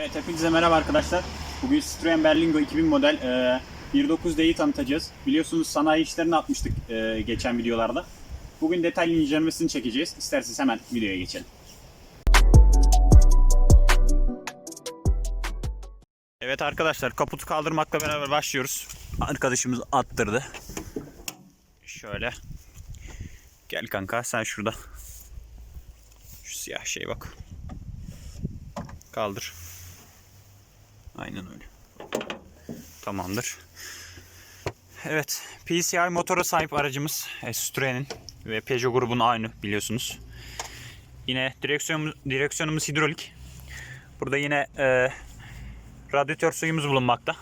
Evet hepinize merhaba arkadaşlar. Bugün Citroen Berlingo 2000 model e, 1.9D'yi tanıtacağız. Biliyorsunuz sanayi işlerini atmıştık e, geçen videolarda. Bugün detaylı incelemesini çekeceğiz. İsterseniz hemen videoya geçelim. Evet arkadaşlar kaputu kaldırmakla beraber başlıyoruz. Arkadaşımız attırdı. Şöyle. Gel kanka sen şurada. Şu siyah şey bak. Kaldır. Aynen öyle. Tamamdır. Evet, PCI motora sahip aracımız Citroen'in ve Peugeot grubunun aynı biliyorsunuz. Yine direksiyon direksiyonumuz hidrolik. Burada yine e, radyatör suyumuz bulunmakta.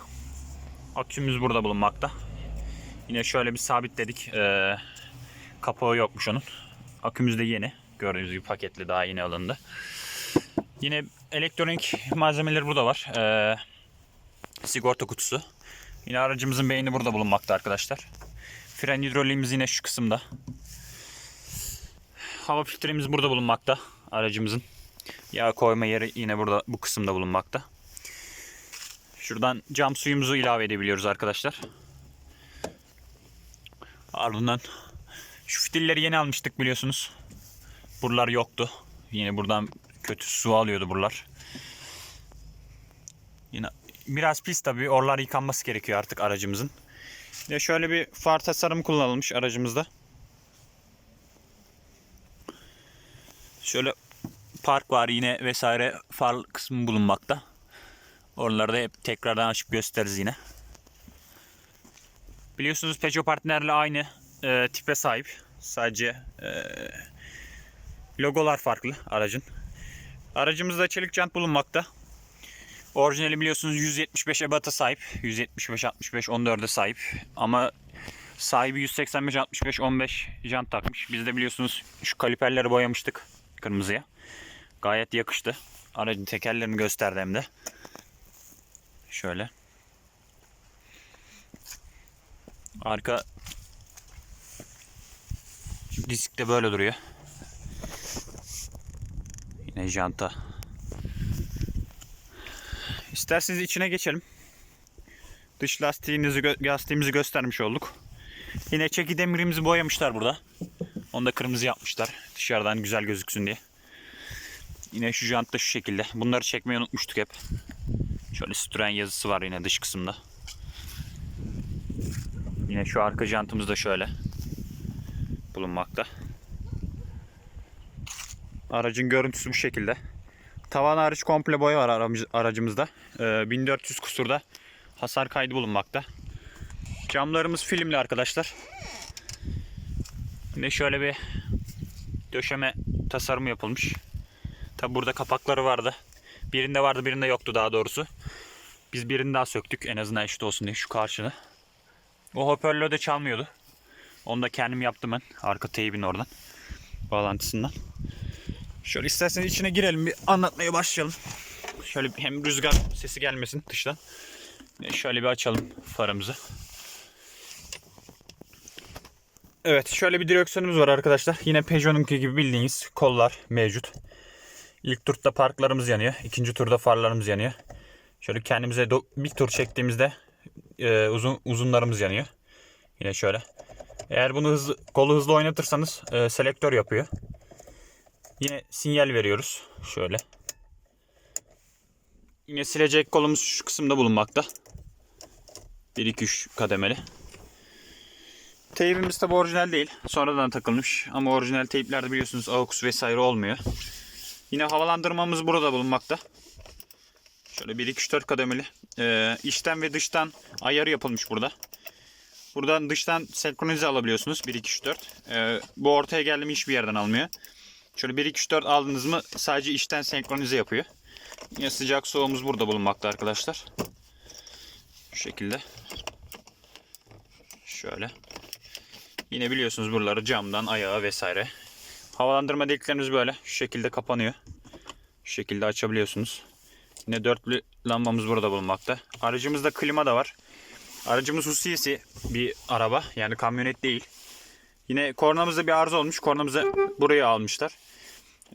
Akümüz burada bulunmakta. Yine şöyle bir sabitledik. E, kapağı yokmuş onun. Akümüz de yeni. Gördüğünüz gibi paketli daha yeni alındı. Yine elektronik malzemeleri burada var. Ee, sigorta kutusu. Yine aracımızın beyni burada bulunmakta arkadaşlar. Fren hidroliğimiz yine şu kısımda. Hava filtremiz burada bulunmakta aracımızın. Yağ koyma yeri yine burada bu kısımda bulunmakta. Şuradan cam suyumuzu ilave edebiliyoruz arkadaşlar. Ardından şu fitilleri yeni almıştık biliyorsunuz. Buralar yoktu. Yine buradan kötü su alıyordu buralar. Yine biraz pis tabii. Oralar yıkanması gerekiyor artık aracımızın. Yine şöyle bir far tasarımı kullanılmış aracımızda. Şöyle park var yine vesaire far kısmı bulunmakta. Oraları da hep tekrardan açıp gösteririz yine. Biliyorsunuz Peugeot partnerle aynı e, tipe sahip. Sadece e, logolar farklı aracın. Aracımızda çelik jant bulunmakta. Orijinali biliyorsunuz 175 ebata sahip. 175 65 14'e sahip. Ama sahibi 185 65 15 jant takmış. Biz de biliyorsunuz şu kaliperleri boyamıştık kırmızıya. Gayet yakıştı. Aracın tekerlerini gösterdi hem de. Şöyle. Arka disk de böyle duruyor. Janta. İsterseniz içine geçelim. Dış lastiğimizi, gö- lastiğimizi göstermiş olduk. Yine çeki demirimizi boyamışlar burada. Onu da kırmızı yapmışlar. Dışarıdan güzel gözüksün diye. Yine şu jant da şu şekilde. Bunları çekmeyi unutmuştuk hep. Şöyle Citroen yazısı var yine dış kısımda. Yine şu arka jantımız da şöyle bulunmakta. Aracın görüntüsü bu şekilde. Tavan hariç komple boya var aracımızda. Ee, 1400 kusurda hasar kaydı bulunmakta. Camlarımız filmli arkadaşlar. Yine şöyle bir döşeme tasarımı yapılmış. Tabi burada kapakları vardı. Birinde vardı birinde yoktu daha doğrusu. Biz birini daha söktük en azından eşit olsun diye şu karşını. O hoparlör de çalmıyordu. Onu da kendim yaptım ben. Arka teybin oradan. Bağlantısından. Şöyle isterseniz içine girelim bir anlatmaya başlayalım. Şöyle hem rüzgar sesi gelmesin dıştan. Ve Şöyle bir açalım farımızı. Evet şöyle bir direksiyonumuz var arkadaşlar. Yine Peugeot'unki gibi bildiğiniz kollar mevcut. İlk turda parklarımız yanıyor. ikinci turda farlarımız yanıyor. Şöyle kendimize bir tur çektiğimizde e, uzun uzunlarımız yanıyor. Yine şöyle. Eğer bunu hızlı, kolu hızlı oynatırsanız e, selektör yapıyor. Yine sinyal veriyoruz. Şöyle. Yine silecek kolumuz şu kısımda bulunmakta. 1 2 3 kademeli. Teybimiz tabi orijinal değil. Sonradan takılmış. Ama orijinal teyplerde biliyorsunuz AUX vesaire olmuyor. Yine havalandırmamız burada bulunmakta. Şöyle 1 2 3 4 kademeli. Ee, içten ve dıştan ayarı yapılmış burada. Buradan dıştan senkronize alabiliyorsunuz. 1 2 3 4. Ee, bu ortaya geldi mi hiçbir yerden almıyor. Şöyle 1 2 3 4 aldınız mı sadece içten senkronize yapıyor. Yine sıcak soğuğumuz burada bulunmakta arkadaşlar. Şu şekilde. Şöyle. Yine biliyorsunuz buraları camdan ayağa vesaire. Havalandırma deliklerimiz böyle. Şu şekilde kapanıyor. Şu şekilde açabiliyorsunuz. Yine dörtlü lambamız burada bulunmakta. Aracımızda klima da var. Aracımız hususiyesi bir araba. Yani kamyonet değil. Yine kornamızda bir arıza olmuş. Kornamızı buraya almışlar.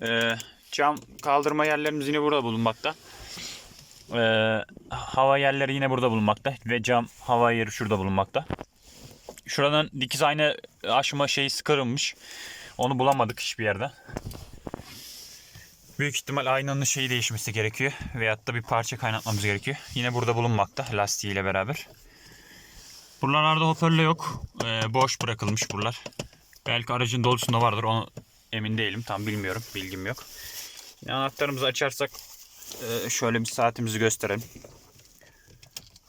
Ee, cam kaldırma yerlerimiz yine burada bulunmakta. Ee, hava yerleri yine burada bulunmakta ve cam hava yeri şurada bulunmakta. Şuradan dikiz ayna aşma şeyi sıkırılmış. Onu bulamadık hiçbir yerde. Büyük ihtimal aynanın şeyi değişmesi gerekiyor. Veyahut da bir parça kaynatmamız gerekiyor. Yine burada bulunmakta lastiğiyle beraber. Buralarda hoparlör yok. Ee, boş bırakılmış buralar. Belki aracın dolusunda vardır. Onu emin değilim. Tam bilmiyorum. Bilgim yok. Yine anahtarımızı açarsak e, şöyle bir saatimizi gösterelim.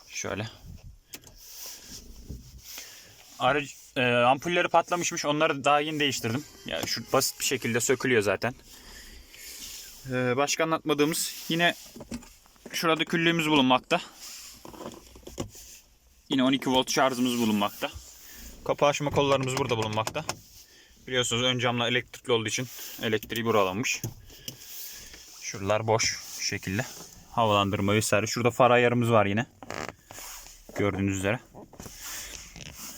Şöyle. Aracı, e, ampulleri patlamışmış. Onları daha yeni değiştirdim. Ya şu basit bir şekilde sökülüyor zaten. E, başka anlatmadığımız yine şurada küllüğümüz bulunmakta. Yine 12 volt şarjımız bulunmakta. Kapı açma kollarımız burada bulunmakta. Biliyorsunuz ön camla elektrikli olduğu için elektriği buralanmış. Şuralar boş şu şekilde. Havalandırma vesaire. Şurada far ayarımız var yine. Gördüğünüz üzere.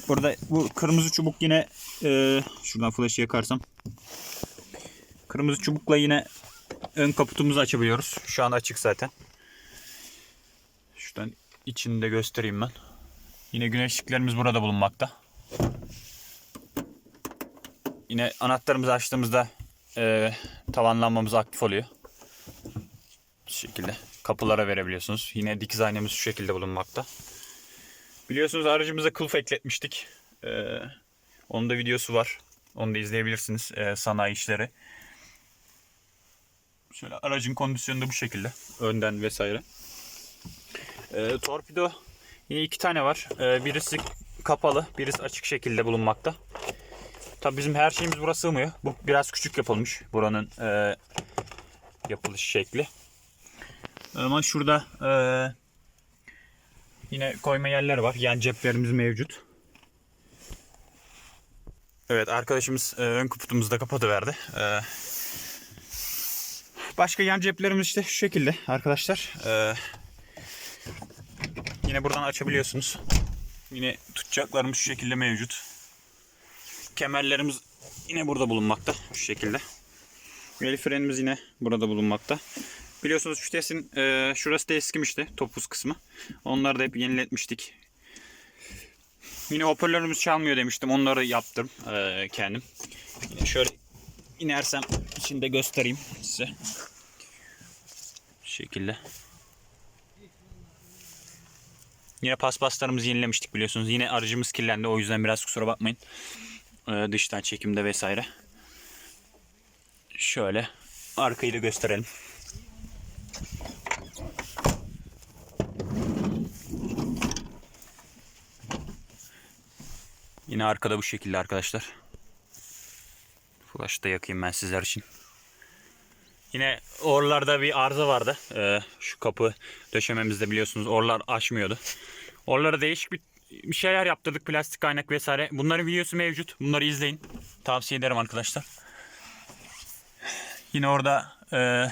Burada bu kırmızı çubuk yine e, şuradan flash yakarsam. Kırmızı çubukla yine ön kaputumuzu açabiliyoruz. Şu an açık zaten. Şuradan içini de göstereyim ben. Yine güneşliklerimiz burada bulunmakta. Yine anahtarımızı açtığımızda e, tavanlanmamız aktif oluyor. Bu şekilde kapılara verebiliyorsunuz. Yine dikiz aynamız şu şekilde bulunmakta. Biliyorsunuz aracımıza kılıf ekletmiştik. Ee, onun da videosu var. Onu da izleyebilirsiniz. Ee, sanayi işleri. Şöyle aracın kondisyonu da bu şekilde. Önden vesaire. Ee, torpido iki tane var. Ee, birisi kapalı, birisi açık şekilde bulunmakta. Tabii bizim her şeyimiz buraya sığmıyor. Bu biraz küçük yapılmış. Buranın e, yapılış şekli. Ama şurada e, yine koyma yerler var. Yan ceplerimiz mevcut. Evet arkadaşımız e, ön kaputumuzu da kapatıverdi. E, başka yan ceplerimiz işte şu şekilde arkadaşlar. E, yine buradan açabiliyorsunuz. Yine tutacaklarımız şu şekilde mevcut. Kemerlerimiz yine burada bulunmakta şu şekilde. El frenimiz yine burada bulunmakta. Biliyorsunuz şu testin e, şurası da eskimişti topuz kısmı. Onları da hep yeniletmiştik. Yine hoparlörümüz çalmıyor demiştim. Onları yaptım e, kendim. Yine şöyle inersem içinde göstereyim size. Şu şekilde. Yine paspaslarımızı yenilemiştik biliyorsunuz. Yine aracımız kirlendi. O yüzden biraz kusura bakmayın. E, dıştan çekimde vesaire. Şöyle arkayı da gösterelim. Yine arkada bu şekilde arkadaşlar. Flash da yakayım ben sizler için. Yine oralarda bir arıza vardı. Ee, şu kapı döşememizde biliyorsunuz oralar açmıyordu. Oralara değişik bir, bir şeyler yaptırdık. Plastik kaynak vesaire. Bunların videosu mevcut. Bunları izleyin. Tavsiye ederim arkadaşlar. Yine orada e,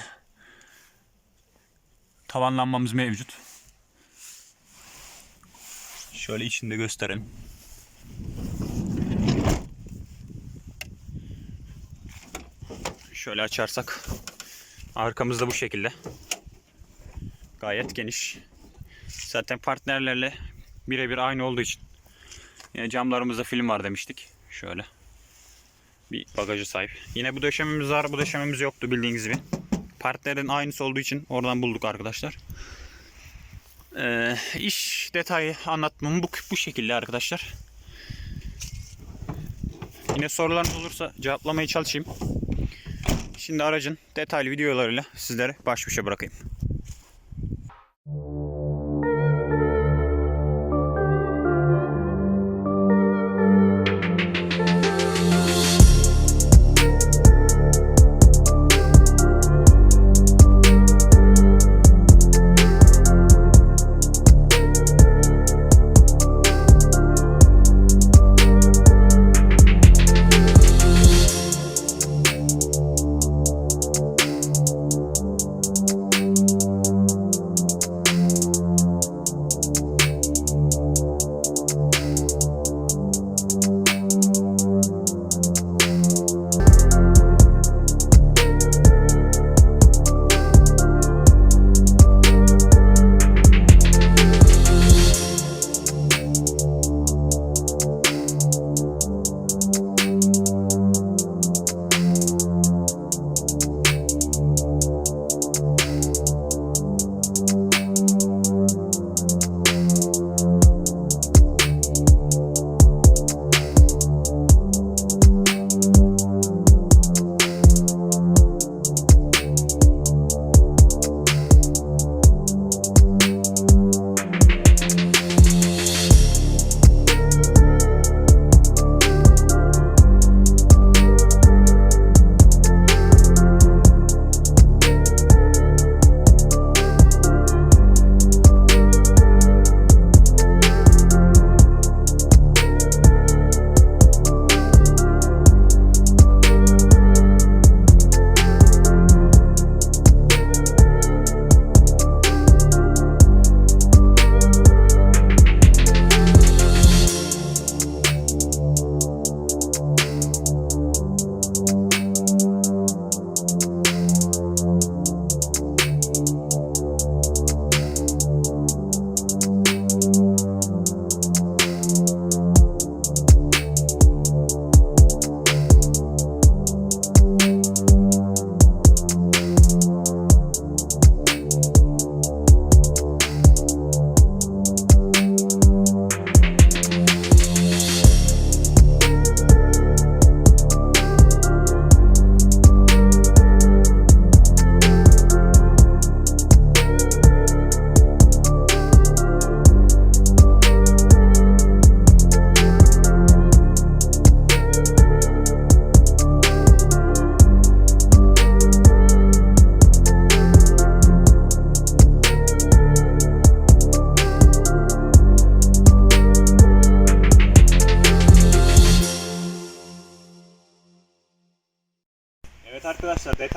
tavanlanmamız mevcut. Şöyle içinde gösterelim. Şöyle açarsak arkamızda bu şekilde. Gayet geniş. Zaten partnerlerle birebir aynı olduğu için. Yine camlarımızda film var demiştik. Şöyle. Bir bagajı sahip. Yine bu döşememiz var. Bu döşememiz yoktu bildiğiniz gibi. Partnerin aynısı olduğu için oradan bulduk arkadaşlar. Ee, iş detayı anlatmam bu, bu şekilde arkadaşlar. Yine sorularınız olursa cevaplamaya çalışayım. Şimdi aracın detaylı videolarıyla sizlere baş başa bırakayım.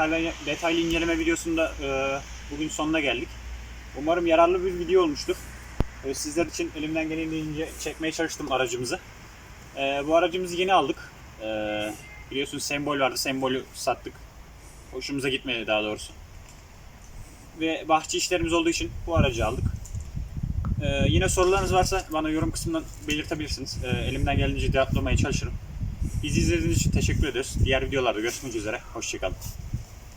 Detaylı, detaylı inceleme videosunda e, bugün sonuna geldik. Umarım yararlı bir video olmuştur. E, sizler için elimden geldiğince çekmeye çalıştım aracımızı. E, bu aracımızı yeni aldık. E, biliyorsunuz sembol vardı. Sembolü sattık. Hoşumuza gitmedi daha doğrusu. Ve bahçe işlerimiz olduğu için bu aracı aldık. E, yine sorularınız varsa bana yorum kısmından belirtebilirsiniz. E, elimden geldiğince cevaplamaya çalışırım. Bizi izlediğiniz için teşekkür ederiz. Diğer videolarda görüşmek üzere. Hoşçakalın.